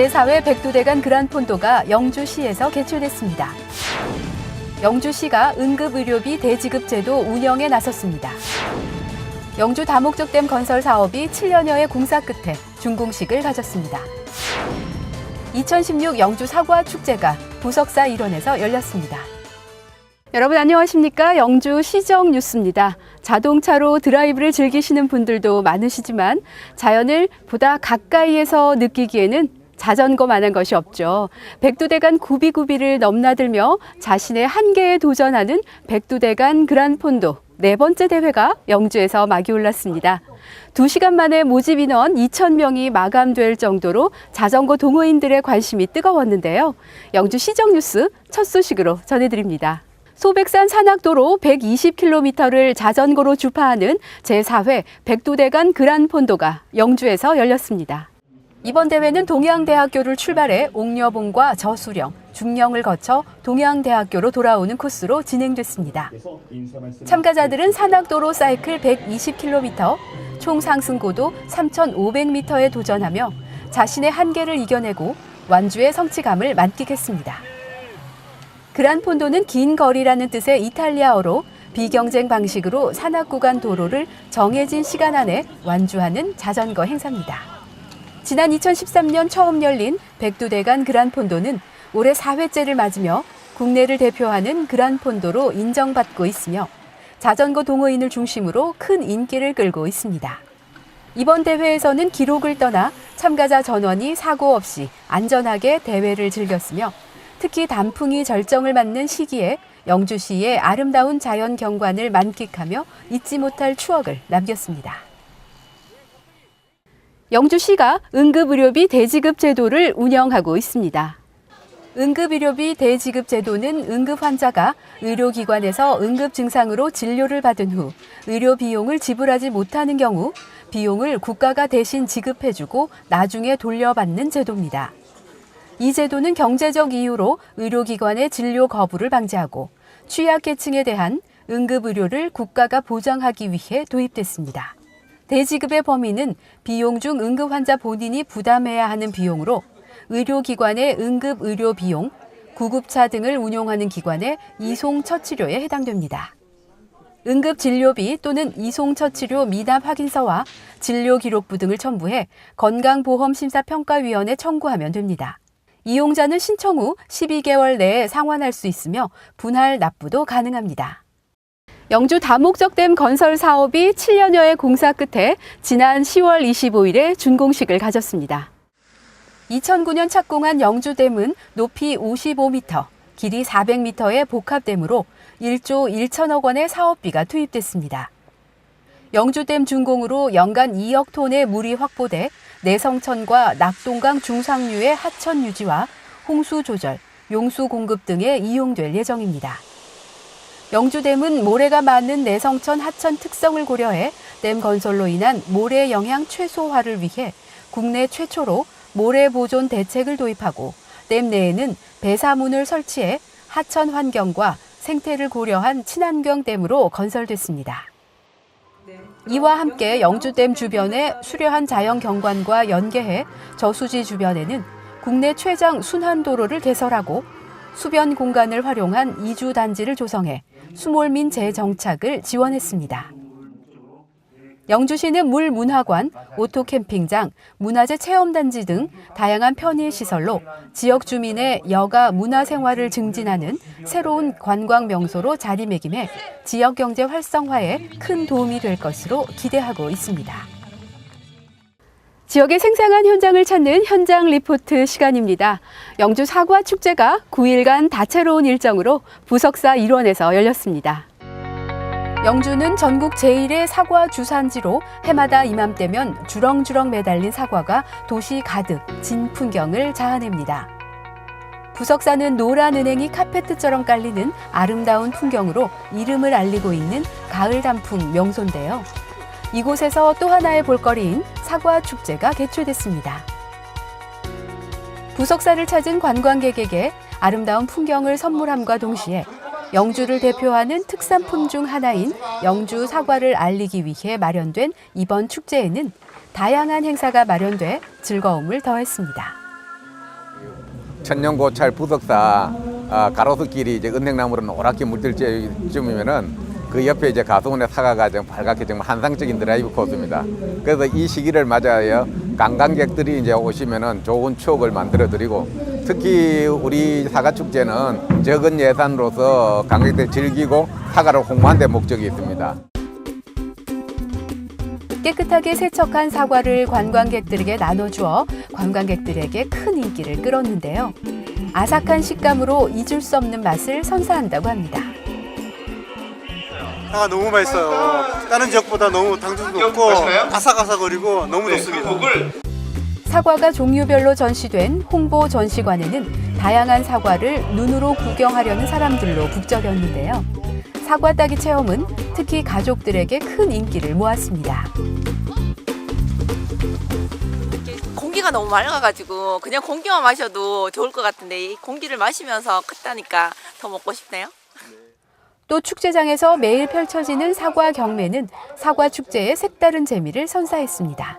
제4회 백두대간 그란폰도가 영주시에서 개최됐습니다. 영주시가 응급의료비 대지급 제도 운영에 나섰습니다. 영주 다목적댐 건설 사업이 7년여의 공사 끝에 준공식을 가졌습니다. 2016 영주 사과 축제가 부석사 일원에서 열렸습니다. 여러분 안녕하십니까? 영주 시정 뉴스입니다. 자동차로 드라이브를 즐기시는 분들도 많으시지만 자연을 보다 가까이에서 느끼기에는 자전거만한 것이 없죠. 백두대간 구비구비를 넘나들며 자신의 한계에 도전하는 백두대간 그란폰도 네 번째 대회가 영주에서 막이 올랐습니다. 두 시간 만에 모집 인원 2,000명이 마감될 정도로 자전거 동호인들의 관심이 뜨거웠는데요. 영주 시정 뉴스 첫 소식으로 전해드립니다. 소백산 산악도로 120km를 자전거로 주파하는 제4회 백두대간 그란폰도가 영주에서 열렸습니다. 이번 대회는 동양대학교를 출발해 옥녀봉과 저수령, 중령을 거쳐 동양대학교로 돌아오는 코스로 진행됐습니다. 참가자들은 산악도로 사이클 120km, 총 상승 고도 3,500m에 도전하며 자신의 한계를 이겨내고 완주의 성취감을 만끽했습니다. 그란폰도는 긴 거리라는 뜻의 이탈리아어로 비경쟁 방식으로 산악 구간 도로를 정해진 시간 안에 완주하는 자전거 행사입니다. 지난 2013년 처음 열린 백두대간 그란폰도는 올해 4회째를 맞으며 국내를 대표하는 그란폰도로 인정받고 있으며 자전거 동호인을 중심으로 큰 인기를 끌고 있습니다. 이번 대회에서는 기록을 떠나 참가자 전원이 사고 없이 안전하게 대회를 즐겼으며 특히 단풍이 절정을 맞는 시기에 영주시의 아름다운 자연 경관을 만끽하며 잊지 못할 추억을 남겼습니다. 영주시가 응급의료비 대지급 제도를 운영하고 있습니다. 응급의료비 대지급 제도는 응급 환자가 의료기관에서 응급 증상으로 진료를 받은 후 의료 비용을 지불하지 못하는 경우 비용을 국가가 대신 지급해주고 나중에 돌려받는 제도입니다. 이 제도는 경제적 이유로 의료기관의 진료 거부를 방지하고 취약계층에 대한 응급의료를 국가가 보장하기 위해 도입됐습니다. 대지급의 범위는 비용 중 응급 환자 본인이 부담해야 하는 비용으로 의료기관의 응급 의료 비용, 구급차 등을 운용하는 기관의 이송 처치료에 해당됩니다. 응급 진료비 또는 이송 처치료 미납 확인서와 진료 기록부 등을 첨부해 건강보험심사평가위원회 청구하면 됩니다. 이용자는 신청 후 12개월 내에 상환할 수 있으며 분할 납부도 가능합니다. 영주 다목적댐 건설 사업이 7년여의 공사 끝에 지난 10월 25일에 준공식을 가졌습니다. 2009년 착공한 영주댐은 높이 55m, 길이 400m의 복합댐으로 1조 1천억 원의 사업비가 투입됐습니다. 영주댐 준공으로 연간 2억 톤의 물이 확보돼 내성천과 낙동강 중상류의 하천 유지와 홍수 조절, 용수 공급 등에 이용될 예정입니다. 영주댐은 모래가 많은 내성천 하천 특성을 고려해 댐 건설로 인한 모래 영향 최소화를 위해 국내 최초로 모래 보존 대책을 도입하고 댐 내에는 배사문을 설치해 하천 환경과 생태를 고려한 친환경 댐으로 건설됐습니다. 이와 함께 영주댐 주변의 수려한 자연 경관과 연계해 저수지 주변에는 국내 최장 순환 도로를 개설하고 수변 공간을 활용한 이주 단지를 조성해 수몰민 재정착을 지원했습니다. 영주시는 물문화관, 오토캠핑장, 문화재 체험단지 등 다양한 편의 시설로 지역 주민의 여가 문화 생활을 증진하는 새로운 관광 명소로 자리매김해 지역 경제 활성화에 큰 도움이 될 것으로 기대하고 있습니다. 지역의 생생한 현장을 찾는 현장 리포트 시간입니다. 영주 사과 축제가 9일간 다채로운 일정으로 부석사 일원에서 열렸습니다. 영주는 전국 제1의 사과 주산지로 해마다 이맘때면 주렁주렁 매달린 사과가 도시 가득 진 풍경을 자아냅니다. 부석사는 노란 은행이 카페트처럼 깔리는 아름다운 풍경으로 이름을 알리고 있는 가을 단풍 명소인데요. 이곳에서 또 하나의 볼거리인 사과 축제가 개최됐습니다. 부석사를 찾은 관광객에게 아름다운 풍경을 선물함과 동시에 영주를 대표하는 특산품 중 하나인 영주 사과를 알리기 위해 마련된 이번 축제에는 다양한 행사가 마련돼 즐거움을 더했습니다. 천년고찰 부석사 아, 가로수길이 이제 은행나무로 노랗게 물들 때쯤이면은 그 옆에 이제 가수원의 사과가 좀 빨갛게 정말 환상적인 드라이브 코스입니다. 그래서 이 시기를 맞아야 관광객들이 이제 오시면은 좋은 추억을 만들어 드리고 특히 우리 사과 축제는 적은 예산으로서 관광객들 즐기고 사과를 홍보하는 데 목적이 있습니다. 깨끗하게 세척한 사과를 관광객들에게 나눠주어 관광객들에게 큰 인기를 끌었는데요. 아삭한 식감으로 잊을 수 없는 맛을 선사한다고 합니다. 사과 너무 맛있어요. 다른 지역보다 너무 당도도 높고 아삭아삭거리고 너무 좋습니다. 사과가 종류별로 전시된 홍보 전시관에는 다양한 사과를 눈으로 구경하려는 사람들로 북적였는데요. 사과 따기 체험은 특히 가족들에게 큰 인기를 모았습니다. 공기가 너무 맑아가지고 그냥 공기만 마셔도 좋을 것 같은데 이 공기를 마시면서 크다니까 더 먹고 싶네요. 또 축제장에서 매일 펼쳐지는 사과 경매는 사과 축제의 색다른 재미를 선사했습니다.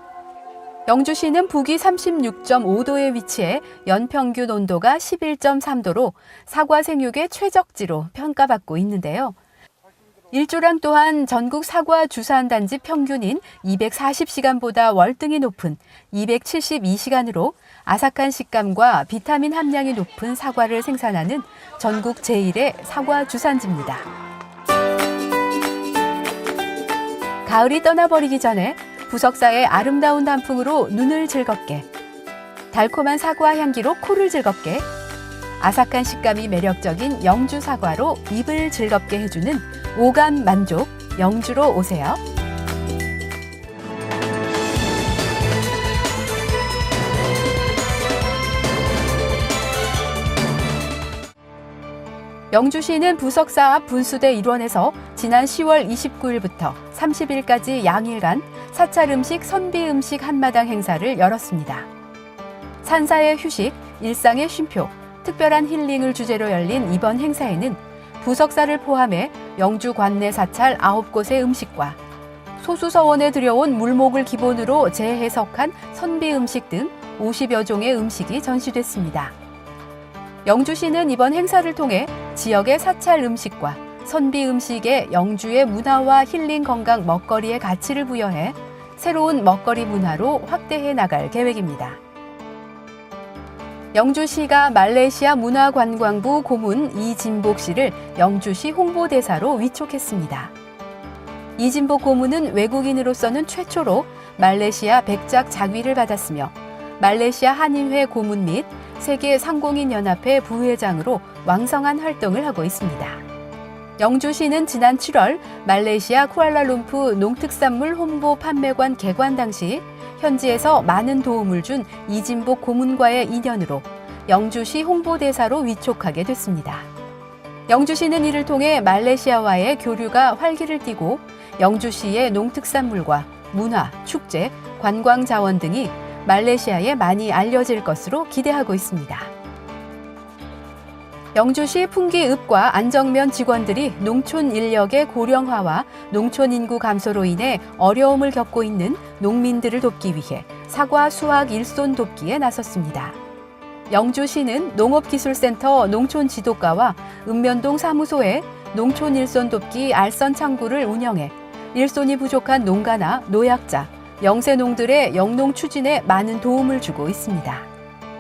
영주시는 북위 36.5도에 위치해 연평균 온도가 11.3도로 사과 생육의 최적지로 평가받고 있는데요. 일조량 또한 전국 사과 주산 단지 평균인 240시간보다 월등히 높은 272시간으로 아삭한 식감과 비타민 함량이 높은 사과를 생산하는 전국 제1의 사과 주산지입니다. 가을이 떠나버리기 전에 부석사의 아름다운 단풍으로 눈을 즐겁게, 달콤한 사과 향기로 코를 즐겁게, 아삭한 식감이 매력적인 영주 사과로 입을 즐겁게 해주는 오감 만족 영주로 오세요. 영주시는 부석사 앞 분수대 일원에서 지난 10월 29일부터 30일까지 양일간 사찰 음식 선비 음식 한마당 행사를 열었습니다. 산사의 휴식, 일상의 쉼표, 특별한 힐링을 주제로 열린 이번 행사에는 부석사를 포함해 영주 관내 사찰 9곳의 음식과 소수서원에 들여온 물목을 기본으로 재해석한 선비 음식 등 50여 종의 음식이 전시됐습니다. 영주시는 이번 행사를 통해 지역의 사찰 음식과 선비 음식에 영주의 문화와 힐링 건강 먹거리의 가치를 부여해 새로운 먹거리 문화로 확대해 나갈 계획입니다. 영주시가 말레이시아 문화관광부 고문 이진복 씨를 영주시 홍보대사로 위촉했습니다. 이진복 고문은 외국인으로서는 최초로 말레이시아 백작 자위를 받았으며 말레이시아 한인회 고문 및 세계 상공인 연합회 부회장으로 왕성한 활동을 하고 있습니다. 영주시는 지난 7월 말레이시아 쿠알라룸푸 농특산물 홍보 판매관 개관 당시 현지에서 많은 도움을 준 이진복 고문과의 인연으로 영주시 홍보대사로 위촉하게 됐습니다. 영주시는 이를 통해 말레이시아와의 교류가 활기를 띠고 영주시의 농특산물과 문화, 축제, 관광 자원 등이 말레이시아에 많이 알려질 것으로 기대하고 있습니다. 영주시 풍기읍과 안정면 직원들이 농촌 인력의 고령화와 농촌 인구 감소로 인해 어려움을 겪고 있는 농민들을 돕기 위해 사과 수확 일손 돕기에 나섰습니다. 영주시는 농업기술센터 농촌지도과와 읍면동 사무소에 농촌 일손 돕기 알선 창구를 운영해 일손이 부족한 농가나 노약자, 영세농들의 영농 추진에 많은 도움을 주고 있습니다.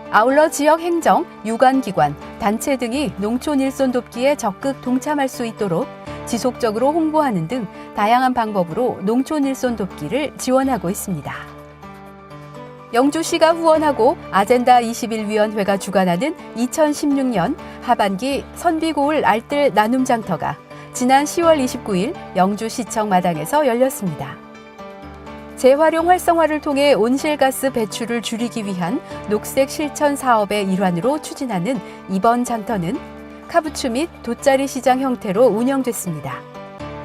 아울러 지역 행정, 유관기관, 단체 등이 농촌 일손 돕기에 적극 동참할 수 있도록 지속적으로 홍보하는 등 다양한 방법으로 농촌 일손 돕기를 지원하고 있습니다. 영주시가 후원하고 아젠다 21위원회가 주관하는 2016년 하반기 선비고을 알뜰 나눔 장터가 지난 10월 29일 영주시청 마당에서 열렸습니다. 재활용 활성화를 통해 온실가스 배출을 줄이기 위한 녹색 실천 사업의 일환으로 추진하는 이번 장터는 카부추 및 돗자리 시장 형태로 운영됐습니다.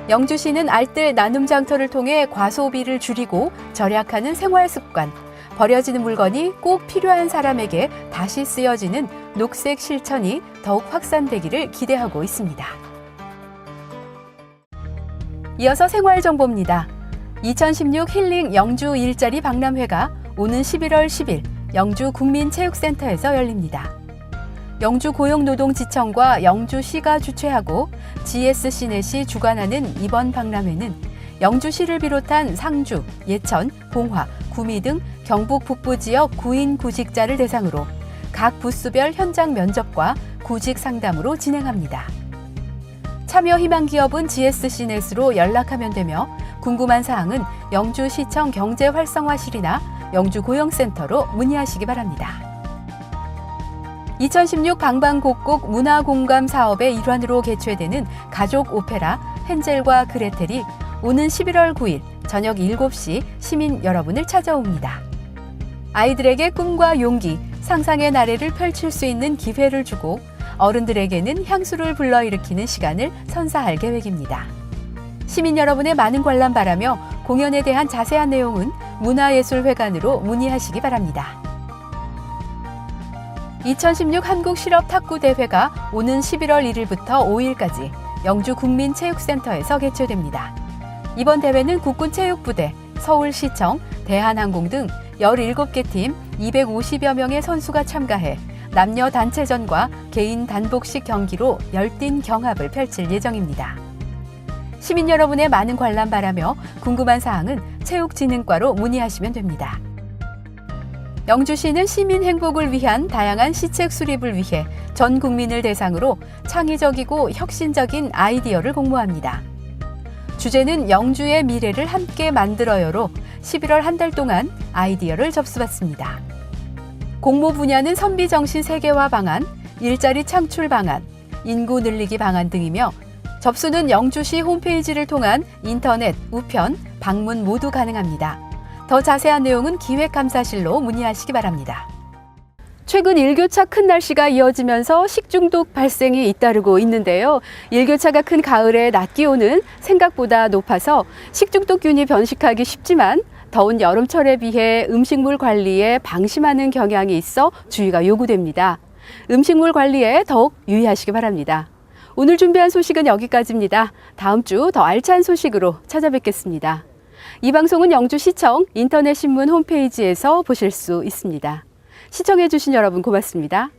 영주시는 알뜰 나눔 장터를 통해 과소비를 줄이고 절약하는 생활 습관, 버려지는 물건이 꼭 필요한 사람에게 다시 쓰여지는 녹색 실천이 더욱 확산되기를 기대하고 있습니다. 이어서 생활 정보입니다. 2016 힐링 영주 일자리 박람회가 오는 11월 10일 영주 국민체육센터에서 열립니다. 영주 고용노동지청과 영주시가 주최하고 GSC넷이 주관하는 이번 박람회는 영주시를 비롯한 상주, 예천, 봉화, 구미 등 경북 북부 지역 구인 구직자를 대상으로 각 부스별 현장 면접과 구직 상담으로 진행합니다. 참여 희망 기업은 GSC넷으로 연락하면 되며 궁금한 사항은 영주시청 경제활성화실이나 영주고용센터로 문의하시기 바랍니다. 2016 방방곡곡 문화공감 사업의 일환으로 개최되는 가족 오페라 헨젤과 그레텔이 오는 11월 9일 저녁 7시 시민 여러분을 찾아옵니다. 아이들에게 꿈과 용기, 상상의 나래를 펼칠 수 있는 기회를 주고 어른들에게는 향수를 불러일으키는 시간을 선사할 계획입니다. 시민 여러분의 많은 관람 바라며 공연에 대한 자세한 내용은 문화예술회관으로 문의하시기 바랍니다. 2016 한국실업탁구대회가 오는 11월 1일부터 5일까지 영주국민체육센터에서 개최됩니다. 이번 대회는 국군체육부대, 서울시청, 대한항공 등 17개 팀 250여 명의 선수가 참가해 남녀 단체전과 개인 단복식 경기로 열띤 경합을 펼칠 예정입니다. 시민 여러분의 많은 관람 바라며 궁금한 사항은 체육진흥과로 문의하시면 됩니다. 영주시는 시민 행복을 위한 다양한 시책 수립을 위해 전 국민을 대상으로 창의적이고 혁신적인 아이디어를 공모합니다. 주제는 영주의 미래를 함께 만들어요로 11월 한 달 동안 아이디어를 접수받습니다. 공모 분야는 선비 정신 세계화 방안, 일자리 창출 방안, 인구 늘리기 방안 등이며 접수는 영주시 홈페이지를 통한 인터넷, 우편, 방문 모두 가능합니다. 더 자세한 내용은 기획감사실로 문의하시기 바랍니다. 최근 일교차 큰 날씨가 이어지면서 식중독 발생이 잇따르고 있는데요. 일교차가 큰 가을에 낮 기온은 생각보다 높아서 식중독균이 변식하기 쉽지만 더운 여름철에 비해 음식물 관리에 방심하는 경향이 있어 주의가 요구됩니다. 음식물 관리에 더욱 유의하시기 바랍니다. 오늘 준비한 소식은 여기까지입니다. 다음 주 더 알찬 소식으로 찾아뵙겠습니다. 이 방송은 영주시청 인터넷 신문 홈페이지에서 보실 수 있습니다. 시청해주신 여러분 고맙습니다.